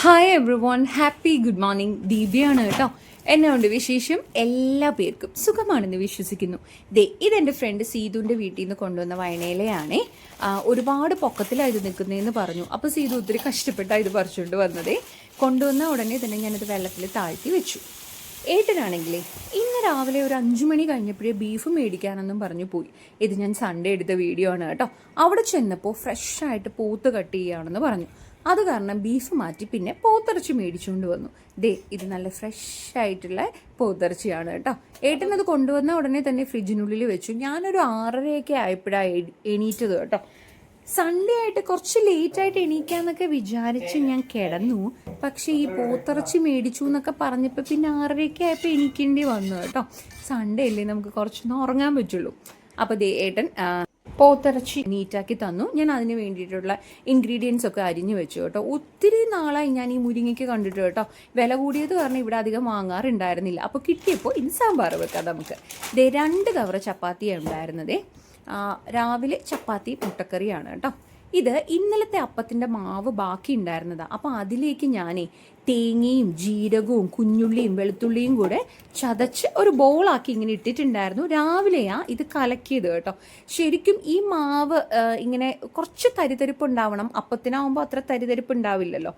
Hi everyone happy good morning ദീപയാണ് കേട്ടോ. എന്നെ ഉണ്ട് വിശേഷം എല്ലാ പേർക്കും സുഖമാണെന്ന് വിശ്വസിക്കുന്നു. ദേ ഇതെന്റെ ഫ്രണ്ട് സീതുവിന്റെ വീട്ടിൽ നിന്ന് കൊണ്ടുവന്ന വയനയിലെയാണേ. ഒരുപാട് പൊക്കത്തിലായത് നിൽക്കുന്നതെന്ന് പറഞ്ഞു. അപ്പോൾ സീതു ഒത്തിരി കഷ്ടപ്പെട്ടാണ് ഇത് പറിച്ചുകൊണ്ട് വന്നതേ. കൊണ്ടുവന്ന ഉടനെ തന്നെ ഞാനത് വെള്ളത്തിൽ താഴ്ത്തി വെച്ചു. ഏട്ടനാണെങ്കിലേ ഇന്ന് രാവിലെ ഒരു അഞ്ചു മണി കഴിഞ്ഞപ്പോഴേ ബീഫ് മേടിക്കാനെന്നും പറഞ്ഞു പോയി. ഇത് ഞാൻ സൺഡേ എടുത്ത വീഡിയോ ആണ് കേട്ടോ. അവിടെ ചെന്നപ്പോൾ ഫ്രഷായിട്ട് പോത്ത് കട്ട് ചെയ്യുകയാണെന്ന് പറഞ്ഞു. അത് കാരണം ബീഫ് മാറ്റി പിന്നെ പോത്തിറച്ചി മേടിച്ചുകൊണ്ട് വന്നു. ദേ ഇത് നല്ല ഫ്രഷ് ആയിട്ടുള്ള പോത്തിറച്ചിയാണ് കേട്ടോ. ഏട്ടൻ അത് കൊണ്ടുവന്ന ഉടനെ തന്നെ ഫ്രിഡ്ജിനുള്ളിൽ വെച്ചു. ഞാനൊരു ആറരയൊക്കെ ആയപ്പോഴാണ് എണീറ്റത് കേട്ടോ. സൺഡേ ആയിട്ട് കുറച്ച് ലേറ്റ് ആയിട്ട് എണീക്കാന്നൊക്കെ വിചാരിച്ച് ഞാൻ കിടന്നു. പക്ഷേ ഈ പോത്തിറച്ചി മേടിച്ചു എന്നൊക്കെ പറഞ്ഞപ്പോൾ പിന്നെ ആറരയൊക്കെ ആയപ്പോൾ എണീക്കേണ്ടി വന്നു കേട്ടോ. സൺഡേ അല്ലേ നമുക്ക് കുറച്ചൊന്നും ഉറങ്ങാൻ പറ്റുള്ളൂ. അപ്പോൾ ദേ ഏട്ടൻ പോത്തിറച്ചി നീറ്റാക്കി തന്നു. ഞാൻ അതിന് വേണ്ടിയിട്ടുള്ള ഇൻഗ്രീഡിയൻസ് ഒക്കെ അരിഞ്ഞു വെച്ചു കേട്ടോ. ഒത്തിരി നാളായി ഞാൻ ഈ മുരിങ്ങയ്ക്ക് കണ്ടിട്ട് കേട്ടോ. വില കൂടിയത് കാരണം ഇവിടെ അധികം വാങ്ങാറുണ്ടായിരുന്നില്ല. അപ്പോൾ കിട്ടിയപ്പോൾ ഇനി സാമ്പാർ വെക്കാം നമുക്ക്. ദേ രണ്ട് കവർ ചപ്പാത്തിയാണ് ഉണ്ടായിരുന്നതേ. രാവിലെ ചപ്പാത്തി മുട്ടക്കറിയാണ് കേട്ടോ. ഇത് ഇന്നലത്തെ അപ്പത്തിന്റെ മാവ് ബാക്കി ഉണ്ടായിരുന്നതാണ് അപ്പോൾ അതിലേക്ക് ഞാൻ തേങ്ങയും ജീരകവും കുഞ്ഞുള്ളിയും വെളുത്തുള്ളിയും കൂടെ ചതച്ച് ഒരു ബോളാക്കി ഇങ്ങനെ ഇട്ടിട്ടുണ്ടായിരുന്നു. രാവിലെയാ ഇത് കലക്കിയത് കേട്ടോ. ശരിക്കും ഈ മാവ് ഇങ്ങനെ കുറച്ച് തരിതരിപ്പ് ഉണ്ടാവണം. അപ്പത്തിനാവുമ്പോൾ അത്ര തരിതരിപ്പ് ഉണ്ടാവില്ലല്ലോ.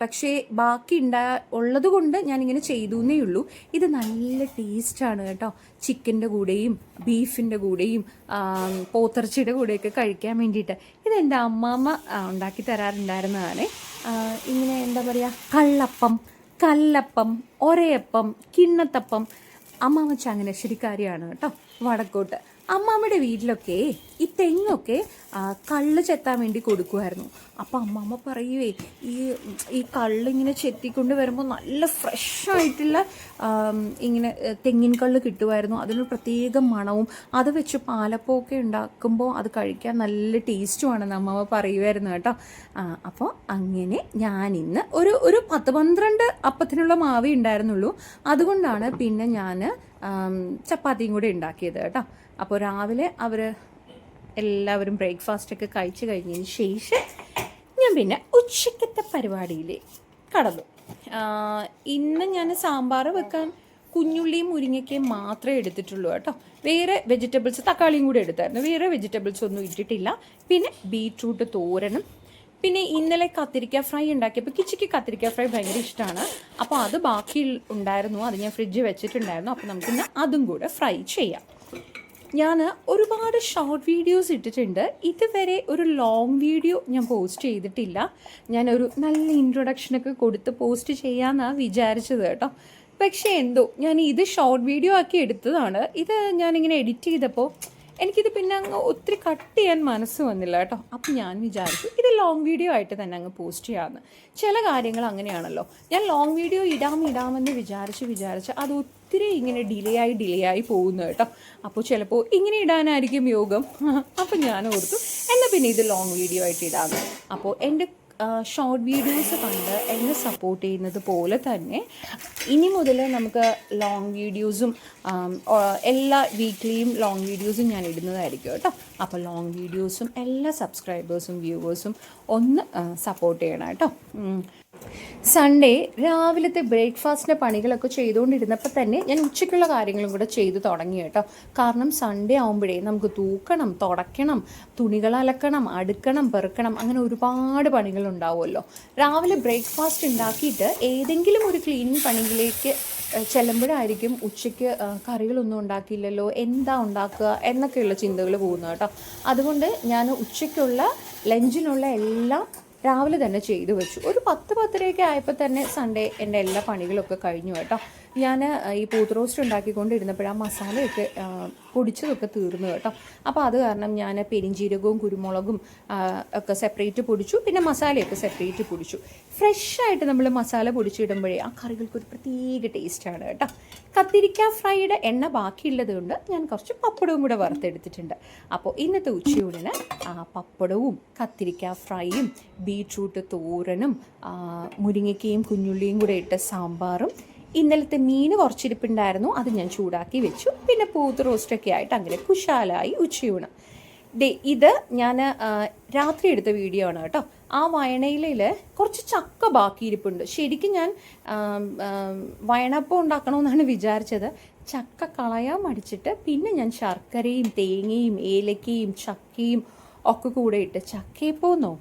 പക്ഷേ ബാക്കി ഉണ്ടാ ഉള്ളത് കൊണ്ട് ഞാനിങ്ങനെ ചെയ്തു എന്നേ ഉള്ളൂ. ഇത് നല്ല ടേസ്റ്റാണ് കേട്ടോ. ചിക്കന്റെ കൂടെയും ബീഫിന്റെ കൂടെയും പോത്തിറച്ചിയുടെ കൂടെയൊക്കെ കഴിക്കാൻ വേണ്ടിയിട്ട്. ഇത് എന്റെ അമ്മാമ്മ ഉണ്ടാക്കി തരാറുണ്ടായിരുന്നതാണ്. ഇങ്ങനെ എന്താ പറയുക കള്ളപ്പം കല്ലപ്പം ഒരയപ്പം കിണ്ണത്തപ്പം. അമ്മാമ്മ ചങ്ങനശ്ശേരിക്കാരിയാണ് കേട്ടോ വടക്കോട്ട്. അമ്മാമ്മയുടെ വീട്ടിലൊക്കെ ഈ തെങ്ങൊക്കെ കള്ള് ചെത്താൻ വേണ്ടി കൊടുക്കുമായിരുന്നു അപ്പം അമ്മാമ്മ പറയുവേ ഈ ഈ കള്ള് ഇങ്ങനെ ചെത്തിക്കൊണ്ട് വരുമ്പോൾ നല്ല ഫ്രഷായിട്ടുള്ള ഇങ്ങനെ തെങ്ങിൻ കള്ള് കിട്ടുമായിരുന്നു അതിനൊരു പ്രത്യേക മണവും അത് വെച്ച് പാലപ്പമൊക്കെ ഉണ്ടാക്കുമ്പോൾ അത് കഴിക്കാൻ നല്ല ടേസ്റ്റുമാണെന്ന് അമ്മാമ്മ പറയുമായിരുന്നു കേട്ടോ. അപ്പോൾ അങ്ങനെ ഞാൻ ഇന്ന് ഒരു ഒരു പത്ത് പന്ത്രണ്ട് അപ്പത്തിനുള്ള മാവി ഉണ്ടായിരുന്നുള്ളൂ. അതുകൊണ്ടാണ് പിന്നെ ഞാൻ ചപ്പാത്തിയും കൂടെ ഉണ്ടാക്കിയത് കേട്ടോ. അപ്പോൾ രാവിലെ അവർ എല്ലാവരും ബ്രേക്ക്ഫാസ്റ്റൊക്കെ കഴിച്ചു കഴിഞ്ഞതിന് ശേഷം ഞാൻ പിന്നെ ഉച്ചക്കത്തെ പരിപാടിയിൽ കടന്നു. ഇന്ന് ഞാൻ സാമ്പാർ വെക്കാൻ കുഞ്ഞുള്ളിയും മുരിങ്ങയ്ക്കയും മാത്രമേ എടുത്തിട്ടുള്ളൂ കേട്ടോ. വേറെ വെജിറ്റബിൾസ് തക്കാളിയും കൂടി എടുത്തായിരുന്നു. വേറെ വെജിറ്റബിൾസ് ഒന്നും ഇട്ടിട്ടില്ല. പിന്നെ ബീറ്റ്റൂട്ട് തോരനും പിന്നെ ഇന്നലെ കത്തിരിക്ക ഫ്രൈ ഉണ്ടാക്കിയപ്പോൾ കിച്ചിക്ക് കത്തിരിക്ക ഫ്രൈ ഭയങ്കര ഇഷ്ടമാണ് അപ്പോൾ അത് ബാക്കി ഉണ്ടായിരുന്നു. അത് ഞാൻ ഫ്രിഡ്ജ് വെച്ചിട്ടുണ്ടായിരുന്നു. അപ്പോൾ നമുക്കിന്ന് അതും കൂടെ ഫ്രൈ ചെയ്യാം. ഞാൻ ഒരുപാട് ഷോർട്ട് വീഡിയോസ് ഇട്ടിട്ടുണ്ട്. ഇതുവരെ ഒരു ലോങ് വീഡിയോ ഞാൻ പോസ്റ്റ് ചെയ്തിട്ടില്ല. ഞാനൊരു നല്ല ഇൻട്രൊഡക്ഷനൊക്കെ കൊടുത്ത് പോസ്റ്റ് ചെയ്യാമെന്നാണ് വിചാരിച്ചത് കേട്ടോ. പക്ഷേ എന്തോ ഞാൻ ഇത് ഷോർട്ട് വീഡിയോ ആക്കി എടുത്തതാണ്. ഇത് ഞാനിങ്ങനെ എഡിറ്റ് ചെയ്തപ്പോൾ എനിക്കിത് പിന്നെ അങ്ങ് ഒത്തിരി കട്ട് ചെയ്യാൻ മനസ്സ് വന്നില്ല കേട്ടോ. അപ്പം ഞാൻ വിചാരിച്ചു ഇത് ലോങ് വീഡിയോ ആയിട്ട് തന്നെ അങ്ങ് പോസ്റ്റ് ചെയ്യാമെന്ന് ചില കാര്യങ്ങൾ അങ്ങനെയാണല്ലോ. ഞാൻ ലോങ് വീഡിയോ ഇടാം ഇടാമെന്ന് വിചാരിച്ച് വിചാരിച്ച് അത് ഒത്തിരി ഇങ്ങനെ ഡിലേ ആയി ഡിലേ ആയി പോകുന്നു കേട്ടോ. അപ്പോൾ ചിലപ്പോൾ ഇങ്ങനെ ഇടാനായിരിക്കും യോഗം. അപ്പം ഞാൻ ഓർത്തു എന്നാൽ പിന്നെ ഇത് ലോങ് വീഡിയോ ആയിട്ട് ഇടാമെന്ന് അപ്പോൾ എന്റെ ഷോർട്ട് വീഡിയോസ് കണ്ട് എന്നെ സപ്പോർട്ട് ചെയ്യുന്നത് പോലെ തന്നെ ഇനി മുതൽ നമുക്ക് ലോങ് വീഡിയോസും എല്ലാ വീക്ക്ലിയും ലോങ് വീഡിയോസും ഞാൻ ഇടുന്നതായിരിക്കും കേട്ടോ അപ്പോൾ ലോങ് വീഡിയോസും എല്ലാ സബ്സ്ക്രൈബേഴ്സും വ്യൂവേഴ്സും ഒന്ന് സപ്പോർട്ട് ചെയ്യണം കേട്ടോ. സൺഡേ രാവിലത്തെ ബ്രേക്ക്ഫാസ്റ്റിന്റെ പണികളൊക്കെ ചെയ്തുകൊണ്ടിരുന്നപ്പോൾ തന്നെ ഞാൻ ഉച്ചയ്ക്കുള്ള കാര്യങ്ങളും കൂടെ ചെയ്തു തുടങ്ങി കേട്ടോ. കാരണം സൺഡേ ആകുമ്പോഴേ നമുക്ക് തൂക്കണം തുടയ്ക്കണം തുണികൾ അലക്കണം അടുക്കണം പെറുക്കണം അങ്ങനെ ഒരുപാട് പണികളുണ്ടാവുമല്ലോ രാവിലെ ബ്രേക്ക്ഫാസ്റ്റ് ഉണ്ടാക്കിയിട്ട് ഏതെങ്കിലും ഒരു ക്ലീനിങ് പണിയിലേക്ക് ചെല്ലുമ്പോഴായിരിക്കും ഉച്ചയ്ക്ക് കറികളൊന്നും ഉണ്ടാക്കിയില്ലല്ലോ എന്താ ഉണ്ടാക്കുക എന്നൊക്കെയുള്ള ചിന്തകൾ പോകുന്നത് കേട്ടോ. അതുകൊണ്ട് ഞാൻ ഉച്ചയ്ക്കുള്ള ലഞ്ചിനുള്ള എല്ലാം രാവിലെ തന്നെ ചെയ്തു വെച്ചു. ഒരു പത്ത് പത്തരയൊക്കെ ആയപ്പോൾ തന്നെ സൺഡേ എന്റെ എല്ലാ പണികളൊക്കെ കഴിഞ്ഞു കേട്ടോ. ഞാൻ ഈ പൂത്ത് റോസ്റ്റ് ഉണ്ടാക്കിക്കൊണ്ടിരുന്നപ്പോൾ ആ മസാലയൊക്കെ പൊടിച്ചതൊക്കെ തീർന്നു കേട്ടോ. അപ്പോൾ അത് കാരണം ഞാൻ പെരിഞ്ചീരകവും കുരുമുളകും ഒക്കെ സെപ്പറേറ്റ് പൊടിച്ചു പിന്നെ മസാലയൊക്കെ സെപ്പറേറ്റ് പൊടിച്ചു. ഫ്രഷായിട്ട് നമ്മൾ മസാല പൊടിച്ചിടുമ്പോഴേ ആ കറികൾക്ക് ഒരു പ്രത്യേക ടേസ്റ്റാണ് കേട്ടോ. കത്തിരിക്ക ഫ്രൈഡ് എണ്ണ ബാക്കിയുള്ളത് കൊണ്ട് ഞാൻ കുറച്ച് പപ്പടവും കൂടെ വറുത്തെടുത്തിട്ടുണ്ട്. അപ്പോൾ ഇന്നത്തെ ഉച്ചയൂണിന് ആ പപ്പടവും കത്തിരിക്ക ഫ്രൈയും ബീട്രൂട്ട് തോരനും മുരിങ്ങയ്ക്കയും കുഞ്ഞുള്ളിയും കൂടെ ഇട്ട സാമ്പാറും ഇന്നലത്തെ മീൻ കുറച്ചിരിപ്പുണ്ടായിരുന്നു. അത് ഞാൻ ചൂടാക്കി വെച്ചു. പിന്നെ പൂത്ത് റോസ്റ്റൊക്കെ ആയിട്ട് അങ്ങനെ കുശാലായി ഉച്ചയൂണ്. ദേ ഇത് ഞാൻ രാത്രി എടുത്ത വീഡിയോ ആണ് കേട്ടോ. ആ വയണയിലയിൽ കുറച്ച് ചക്ക ബാക്കിയിരിപ്പുണ്ട്. ശരിക്കും ഞാൻ വയണപ്പം ഉണ്ടാക്കണമെന്നാണ് വിചാരിച്ചത്. ചക്ക കളയാൻ മടിച്ചിട്ട് പിന്നെ ഞാൻ ശർക്കരയും തേങ്ങയും ഏലക്കയും ചക്കയും ഒക്കെ കൂടെ ഇട്ട്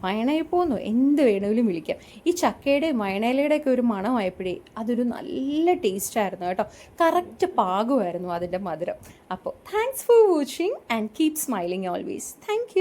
വയണൈ പോന്നു എന്ത് വേണമെങ്കിലും വിളിക്കാം. ഈ ചക്കയുടെയും മയണയിലയുടെ ഒക്കെ ഒരു മണമായപ്പോഴേ അതൊരു നല്ല ടേസ്റ്റായിരുന്നു കേട്ടോ. കറക്റ്റ് പാകമായിരുന്നു അതിന്റെ മധുരം. അപ്പോൾ thanks for watching and keep smiling always thank